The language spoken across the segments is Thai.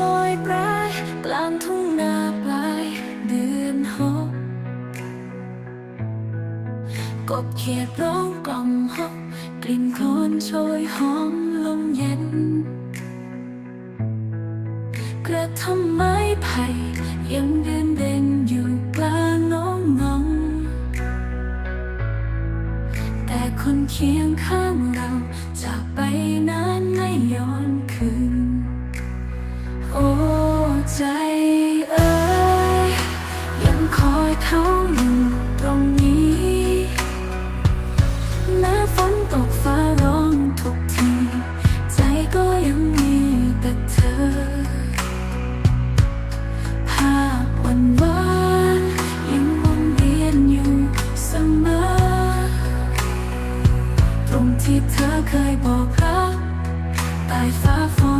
ลอยแปกลางทุ่งนาปลายเดือนหกกบเขียดร้องกล่อมหกกลิ่นคนโชยหอมลมเย็น กระทำไม้ไผ่ยังเดินเด่นอยู่กางน้องงแต่คนเคียงข้างเราจะไปนานไม่ย้อนคืน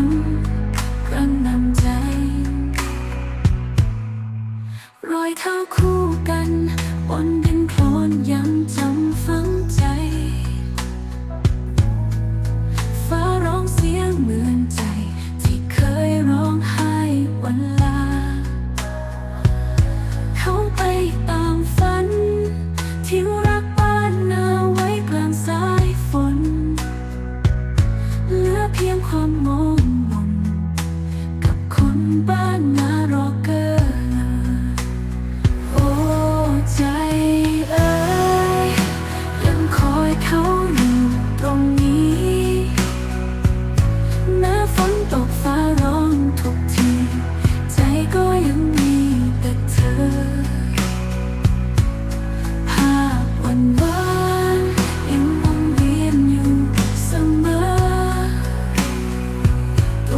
นกระนำใจ รอยเท้าคู่กันบน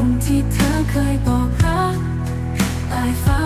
ตรงที่เธอเคยบอกรักใต้ฟ้